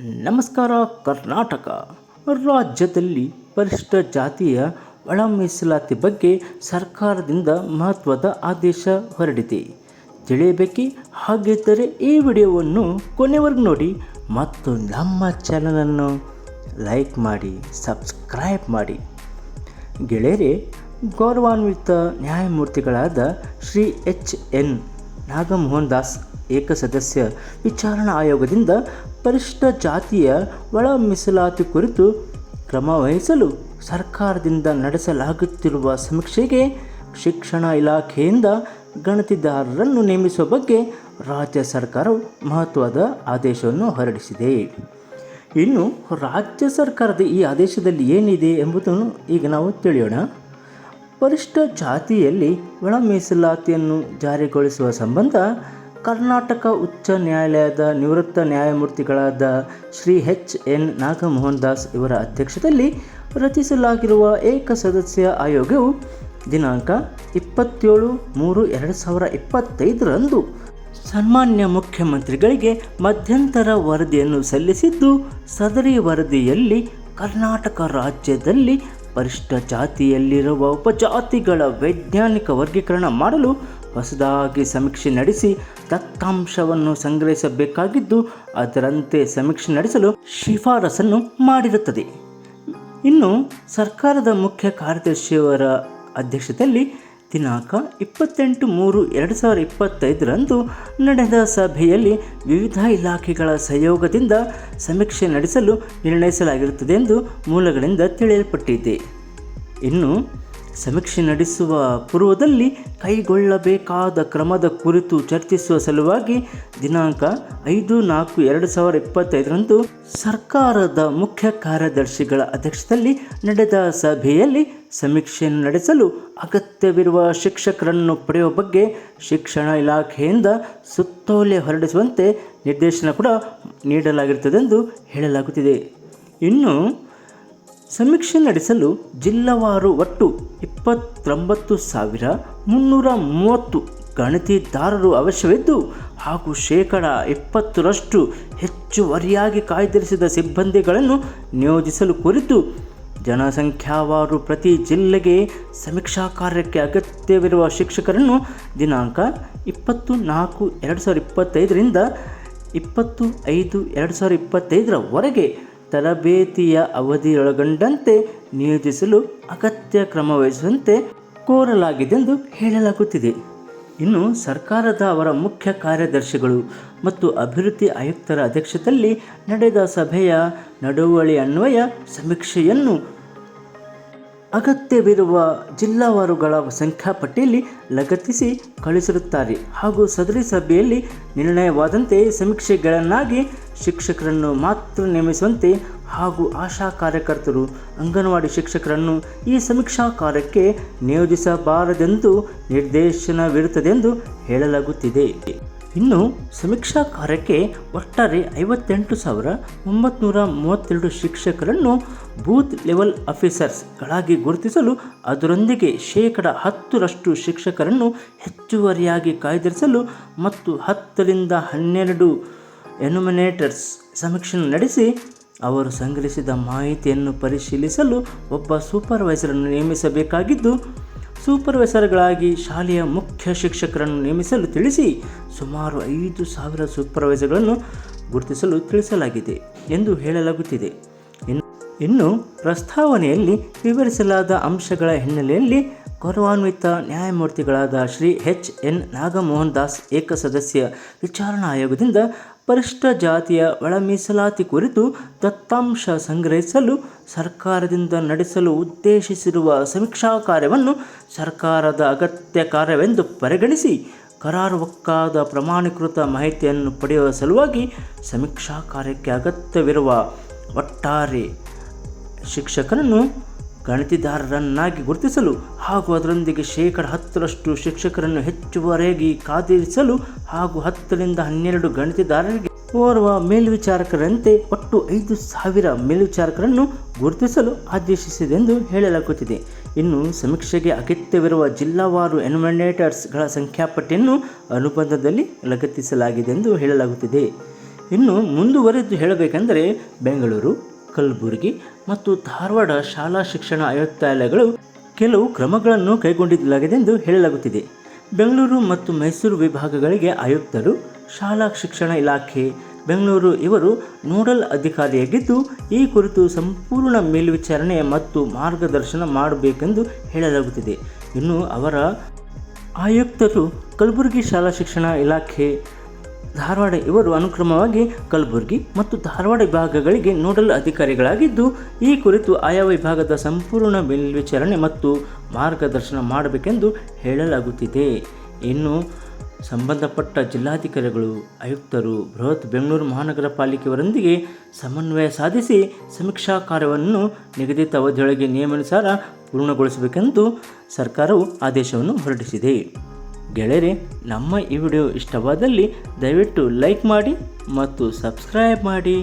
ನಮಸ್ಕಾರ, ಕರ್ನಾಟಕ. ರಾಜ್ಯದಲ್ಲಿ ಪರಿಷ್ಠ ಜಾತಿಯ ಒಳ ಮೀಸಲಾತಿ ಬಗ್ಗೆ ಸರ್ಕಾರದಿಂದ ಮಹತ್ವದ ಆದೇಶ ಹೊರಡಿದೆ. ತಿಳಿಯಬೇಕೆ? ಹಾಗಿದ್ದರೆ ಈ ವಿಡಿಯೋವನ್ನು ಕೊನೆವರೆಗೂ ನೋಡಿ. ಮತ್ತು ನಮ್ಮ ಚಾನಲನ್ನು ಲೈಕ್ ಮಾಡಿ, ಸಬ್ಸ್ಕ್ರೈಬ್ ಮಾಡಿ. ಗೆಳೆಯರೆ, ಗೌರವಾನ್ವಿತ ನ್ಯಾಯಮೂರ್ತಿಗಳಾದ ಶ್ರೀ ಎಚ್ ಎನ್ ನಾಗಮೋಹನ್ ದಾಸ್ ಏಕಸದಸ್ಯ ವಿಚಾರಣಾ ಆಯೋಗದಿಂದ ಪರಿಷ್ಠ ಜಾತಿಯ ಒಳ ಮೀಸಲಾತಿ ಕುರಿತು ಕ್ರಮ ವಹಿಸಲು ಸರ್ಕಾರದಿಂದ ನಡೆಸಲಾಗುತ್ತಿರುವ ಸಮೀಕ್ಷೆಗೆ ಶಿಕ್ಷಣ ಇಲಾಖೆಯಿಂದ ಗಣತಿದಾರರನ್ನು ನೇಮಿಸುವ ಬಗ್ಗೆ ರಾಜ್ಯ ಸರ್ಕಾರವು ಮಹತ್ವದ ಆದೇಶವನ್ನು ಹೊರಡಿಸಿದೆ. ಇನ್ನು ರಾಜ್ಯ ಸರ್ಕಾರದ ಈ ಆದೇಶದಲ್ಲಿ ಏನಿದೆ ಎಂಬುದನ್ನು ಈಗ ನಾವು ತಿಳಿಯೋಣ. ಪರಿಷ್ಠ ಜಾತಿಯಲ್ಲಿ ಒಳ ಮೀಸಲಾತಿಯನ್ನು ಜಾರಿಗೊಳಿಸುವ ಸಂಬಂಧ ಕರ್ನಾಟಕ ಉಚ್ಚ ನ್ಯಾಯಾಲಯದ ನಿವೃತ್ತ ನ್ಯಾಯಮೂರ್ತಿಗಳಾದ ಶ್ರೀ ಎಚ್ ಎನ್ ನಾಗಮೋಹನ್ ದಾಸ್ ಇವರ ಅಧ್ಯಕ್ಷತೆಯಲ್ಲಿ ರಚಿಸಲಾಗಿರುವ ಏಕಸದಸ್ಯ ಆಯೋಗವು ದಿನಾಂಕ ಇಪ್ಪತ್ತೇಳು ಮೂರು ಎರಡು ಸಾವಿರ ಇಪ್ಪತ್ತೈದರಂದು ಸನ್ಮಾನ್ಯ ಮುಖ್ಯಮಂತ್ರಿಗಳಿಗೆ ಮಧ್ಯಂತರ ವರದಿಯನ್ನು ಸಲ್ಲಿಸಿದ್ದು, ಸದರಿ ವರದಿಯಲ್ಲಿ ಕರ್ನಾಟಕ ರಾಜ್ಯದಲ್ಲಿ ಪರಿಷ್ಠ ಜಾತಿಯಲ್ಲಿರುವ ಉಪಜಾತಿಗಳ ವೈಜ್ಞಾನಿಕ ವರ್ಗೀಕರಣ ಮಾಡಲು ಹೊಸದಾಗಿ ಸಮೀಕ್ಷೆ ನಡೆಸಿ ದತ್ತಾಂಶವನ್ನು ಸಂಗ್ರಹಿಸಬೇಕಾಗಿದ್ದು, ಅದರಂತೆ ಸಮೀಕ್ಷೆ ನಡೆಸಲು ಶಿಫಾರಸನ್ನು ಮಾಡಿರುತ್ತದೆ. ಇನ್ನು ಸರ್ಕಾರದ ಮುಖ್ಯ ಕಾರ್ಯದರ್ಶಿಯವರ ಅಧ್ಯಕ್ಷತೆಯಲ್ಲಿ ದಿನಾಂಕ ಇಪ್ಪತ್ತೆಂಟು ಮೂರು ಎರಡು ಸಾವಿರ ಇಪ್ಪತ್ತೈದರಂದು ನಡೆದ ಸಭೆಯಲ್ಲಿ ವಿವಿಧ ಇಲಾಖೆಗಳ ಸಹಯೋಗದಿಂದ ಸಮೀಕ್ಷೆ ನಡೆಸಲು ನಿರ್ಣಯಿಸಲಾಗಿರುತ್ತದೆ ಎಂದು ಮೂಲಗಳಿಂದ ತಿಳಿಯಲ್ಪಟ್ಟಿದೆ. ಇನ್ನು ಸಮೀಕ್ಷೆ ನಡೆಸುವ ಪೂರ್ವದಲ್ಲಿ ಕೈಗೊಳ್ಳಬೇಕಾದ ಕ್ರಮದ ಕುರಿತು ಚರ್ಚಿಸುವ ಸಲುವಾಗಿ ದಿನಾಂಕ ಐದು ನಾಲ್ಕು ಎರಡು ಸಾವಿರದ ಇಪ್ಪತ್ತೈದರಂದು ಸರ್ಕಾರದ ಮುಖ್ಯ ಕಾರ್ಯದರ್ಶಿಗಳ ಅಧ್ಯಕ್ಷತೆಯಲ್ಲಿ ನಡೆದ ಸಭೆಯಲ್ಲಿ ಸಮೀಕ್ಷೆಯನ್ನು ನಡೆಸಲು ಅಗತ್ಯವಿರುವ ಶಿಕ್ಷಕರನ್ನು ಪಡೆಯುವ ಬಗ್ಗೆ ಶಿಕ್ಷಣ ಇಲಾಖೆಯಿಂದ ಸುತ್ತೋಲೆ ಹೊರಡಿಸುವಂತೆ ನಿರ್ದೇಶನ ಕೂಡ ನೀಡಲಾಗಿರುತ್ತದೆ ಎಂದು ಹೇಳಲಾಗುತ್ತಿದೆ. ಇನ್ನು ಸಮೀಕ್ಷೆ ನಡೆಸಲು ಜಿಲ್ಲಾವಾರು ಒಟ್ಟು ಇಪ್ಪತ್ತೊಂಬತ್ತು ಸಾವಿರ ಮುನ್ನೂರ ಮೂವತ್ತು ಗಣತಿದಾರರು ಅವಶ್ಯವಿದ್ದು, ಹಾಗೂ ಶೇಕಡ ಇಪ್ಪತ್ತರಷ್ಟು ಹೆಚ್ಚುವರಿಯಾಗಿ ಕಾಯ್ದಿರಿಸಿದ ಸಿಬ್ಬಂದಿಗಳನ್ನು ನಿಯೋಜಿಸಲು ಕುರಿತು ಜನಸಂಖ್ಯಾವಾರು ಪ್ರತಿ ಜಿಲ್ಲೆಗೆ ಸಮೀಕ್ಷಾ ಕಾರ್ಯಕ್ಕೆ ಅಗತ್ಯವಿರುವ ಶಿಕ್ಷಕರನ್ನು ದಿನಾಂಕ ಇಪ್ಪತ್ತು ನಾಲ್ಕು ಎರಡು ಸಾವಿರದ ಇಪ್ಪತ್ತೈದರಿಂದ ಇಪ್ಪತ್ತು ಐದು ಎರಡು ಸಾವಿರದ ಇಪ್ಪತ್ತೈದರವರೆಗೆ ತರಬೇತಿಯ ಅವಧಿಯೊಳಗೊಂಡಂತೆ ನಿಯೋಜಿಸಲು ಅಗತ್ಯ ಕ್ರಮ ವಹಿಸುವಂತೆ ಕೋರಲಾಗಿದೆಂದು ಹೇಳಲಾಗುತ್ತಿದೆ. ಇನ್ನು ಸರ್ಕಾರದ ಅವರ ಮುಖ್ಯ ಕಾರ್ಯದರ್ಶಿಗಳು ಮತ್ತು ಅಭಿವೃದ್ಧಿ ಆಯುಕ್ತರ ಅಧ್ಯಕ್ಷತೆಯಲ್ಲಿ ನಡೆದ ಸಭೆಯ ನಡುವಳಿ ಅನ್ವಯ ಸಮೀಕ್ಷೆಯನ್ನು ಅಗತ್ಯವಿರುವ ಜಿಲ್ಲಾವಾರುಗಳ ಸಂಖ್ಯಾಪಟ್ಟಿಯಲ್ಲಿ ಲಗತ್ತಿಸಿ ಕಳಿಸಿರುತ್ತಾರೆ ಹಾಗೂ ಸದರಿ ಸಭೆಯಲ್ಲಿ ನಿರ್ಣಯವಾದಂತೆ ಸಮೀಕ್ಷೆಗಳನ್ನಾಗಿ ಶಿಕ್ಷಕರನ್ನು ಮಾತ್ರ ನೇಮಿಸುವಂತೆ ಹಾಗೂ ಆಶಾ ಕಾರ್ಯಕರ್ತರು, ಅಂಗನವಾಡಿ ಶಿಕ್ಷಕರನ್ನು ಈ ಸಮೀಕ್ಷಾ ಕಾರ್ಯಕ್ಕೆ ನಿಯೋಜಿಸಬಾರದೆಂದು ನಿರ್ದೇಶನವಿರುತ್ತದೆಂದು ಹೇಳಲಾಗುತ್ತಿದೆ. ಇನ್ನು ಸಮೀಕ್ಷಾ ಕಾರ್ಯಕ್ಕೆ ಒಟ್ಟಾರೆ ಐವತ್ತೆಂಟು ಸಾವಿರ ಒಂಬತ್ನೂರ ಮೂವತ್ತೆರಡು ಶಿಕ್ಷಕರನ್ನು ಬೂತ್ ಲೆವೆಲ್ ಆಫೀಸರ್ಸ್ಗಳಾಗಿ ಗುರುತಿಸಲು ಅದರೊಂದಿಗೆ ಶೇಕಡ ಹತ್ತರಷ್ಟು ಶಿಕ್ಷಕರನ್ನು ಹೆಚ್ಚುವರಿಯಾಗಿ ಕಾಯ್ದಿರಿಸಲು ಮತ್ತು ಹತ್ತರಿಂದ ಹನ್ನೆರಡು ಎನುಮಿನೇಟರ್ಸ್ ಸಮೀಕ್ಷೆ ನಡೆಸಿ ಅವರು ಸಂಗ್ರಹಿಸಿದ ಮಾಹಿತಿಯನ್ನು ಪರಿಶೀಲಿಸಲು ಒಬ್ಬ ಸೂಪರ್ವೈಸರನ್ನು ನೇಮಿಸಬೇಕಾಗಿದ್ದು ಸೂಪರ್ವೈಸರ್ಗಳಾಗಿ ಶಾಲೆಯ ಮುಖ್ಯ ಶಿಕ್ಷಕರನ್ನು ನೇಮಿಸಲು ತಿಳಿಸಿ ಸುಮಾರು ಐದು ಸಾವಿರ ಸೂಪರ್ವೈಸರ್ಗಳನ್ನು ಗುರುತಿಸಲು ತಿಳಿಸಲಾಗಿದೆ ಎಂದು ಹೇಳಲಾಗುತ್ತಿದೆ. ಇನ್ನು ಪ್ರಸ್ತಾವನೆಯಲ್ಲಿ ವಿವರಿಸಲಾದ ಅಂಶಗಳ ಹಿನ್ನೆಲೆಯಲ್ಲಿ ಗೌರವಾನ್ವಿತ ನ್ಯಾಯಮೂರ್ತಿಗಳಾದ ಶ್ರೀ ಎಚ್. ಎನ್. ನಾಗಮೋಹನ್ ದಾಸ್ ಏಕಸದಸ್ಯ ವಿಚಾರಣಾ ಆಯೋಗದಿಂದ ಪರಿಷ್ಠ ಜಾತಿಯ ಒಳಮೀಸಲಾತಿ ಕುರಿತು ದತ್ತಾಂಶ ಸಂಗ್ರಹಿಸಲು ಸರ್ಕಾರದಿಂದ ನಡೆಸಲು ಉದ್ದೇಶಿಸಿರುವ ಸಮೀಕ್ಷಾ ಕಾರ್ಯವನ್ನು ಸರ್ಕಾರದ ಅಗತ್ಯ ಕಾರ್ಯವೆಂದು ಪರಿಗಣಿಸಿ ಕರಾರುವಕ್ಕಾದ ಪ್ರಮಾಣೀಕೃತ ಮಾಹಿತಿಯನ್ನು ಪಡೆಯುವ ಸಲುವಾಗಿ ಸಮೀಕ್ಷಾ ಕಾರ್ಯಕ್ಕೆ ಅಗತ್ಯವಿರುವ ಒಟ್ಟಾರೆ ಶಿಕ್ಷಕರನ್ನು ಗಣತಿದಾರರನ್ನಾಗಿ ಗುರುತಿಸಲು ಹಾಗೂ ಅದರೊಂದಿಗೆ ಶೇಕಡ ಹತ್ತರಷ್ಟು ಶಿಕ್ಷಕರನ್ನು ಹೆಚ್ಚುವರೆಗೆ ಕಾದಿರಿಸಲು ಹಾಗೂ ಹತ್ತರಿಂದ ಹನ್ನೆರಡು ಗಣತಿದಾರರಿಗೆ ಓರ್ವ ಮೇಲ್ವಿಚಾರಕರಂತೆ ಒಟ್ಟು ಐದು ಸಾವಿರ ಮೇಲ್ವಿಚಾರಕರನ್ನು ಗುರುತಿಸಲು ಆದೇಶಿಸಿದೆಂದು ಹೇಳಲಾಗುತ್ತಿದೆ. ಇನ್ನು ಸಮೀಕ್ಷೆಗೆ ಅಗತ್ಯವಿರುವ ಜಿಲ್ಲಾವಾರು ಎನ್ಯುಮಿನೇಟರ್ಸ್ಗಳ ಸಂಖ್ಯಾಪಟ್ಟಿಯನ್ನು ಅನುಬಂಧದಲ್ಲಿ ಲಗತ್ತಿಸಲಾಗಿದೆ ಎಂದು ಹೇಳಲಾಗುತ್ತಿದೆ. ಇನ್ನು ಮುಂದುವರೆದು ಹೇಳಬೇಕೆಂದರೆ ಬೆಂಗಳೂರು, ಕಲಬುರಗಿ ಮತ್ತು ಧಾರವಾಡ ಶಾಲಾ ಶಿಕ್ಷಣ ಆಯುಕ್ತಾಲಯಗಳು ಕೆಲವು ಕ್ರಮಗಳನ್ನು ಕೈಗೊಂಡಿದ್ದಲಾಗಿದೆ ಎಂದು ಹೇಳಲಾಗುತ್ತಿದೆ. ಬೆಂಗಳೂರು ಮತ್ತು ಮೈಸೂರು ವಿಭಾಗಗಳಿಗೆ ಆಯುಕ್ತರು ಶಾಲಾ ಶಿಕ್ಷಣ ಇಲಾಖೆ, ಬೆಂಗಳೂರು ಇವರು ನೋಡಲ್ ಅಧಿಕಾರಿಯಾಗಿದ್ದು, ಈ ಕುರಿತು ಸಂಪೂರ್ಣ ಮೇಲ್ವಿಚಾರಣೆ ಮತ್ತು ಮಾರ್ಗದರ್ಶನ ಮಾಡಬೇಕೆಂದು ಹೇಳಲಾಗುತ್ತಿದೆ. ಇನ್ನು ಅವರ ಆಯುಕ್ತರು ಕಲಬುರಗಿ ಶಾಲಾ ಶಿಕ್ಷಣ ಇಲಾಖೆ, ಧಾರವಾಡ ಇವರು ಅನುಕ್ರಮವಾಗಿ ಕಲಬುರಗಿ ಮತ್ತು ಧಾರವಾಡ ವಿಭಾಗಗಳಿಗೆ ನೋಡಲ್ ಅಧಿಕಾರಿಗಳಾಗಿದ್ದು, ಈ ಕುರಿತು ಆಯಾ ವಿಭಾಗದ ಸಂಪೂರ್ಣ ಮೇಲ್ವಿಚಾರಣೆ ಮತ್ತು ಮಾರ್ಗದರ್ಶನ ಮಾಡಬೇಕೆಂದು ಹೇಳಲಾಗುತ್ತಿದೆ. ಇನ್ನು ಸಂಬಂಧಪಟ್ಟ ಜಿಲ್ಲಾಧಿಕಾರಿಗಳು, ಆಯುಕ್ತರು ಬೃಹತ್ ಬೆಂಗಳೂರು ಮಹಾನಗರ ಪಾಲಿಕೆಯವರೊಂದಿಗೆ ಸಮನ್ವಯ ಸಾಧಿಸಿ ಸಮೀಕ್ಷಾ ಕಾರ್ಯವನ್ನು ನಿಗದಿತ ಅವಧಿಯೊಳಗೆ ನಿಯಮಾನುಸಾರ ಪೂರ್ಣಗೊಳಿಸಬೇಕೆಂದು ಸರ್ಕಾರವು ಆದೇಶವನ್ನು ಹೊರಡಿಸಿದೆ. ಗೆಳೆಯರೆ, ನಮ್ಮ ಈ ವಿಡಿಯೋ ಇಷ್ಟವಾದಲ್ಲಿ ದಯವಿಟ್ಟು ಲೈಕ್ ಮಾಡಿ ಮತ್ತು ಸಬ್ಸ್ಕ್ರೈಬ್ ಮಾಡಿ.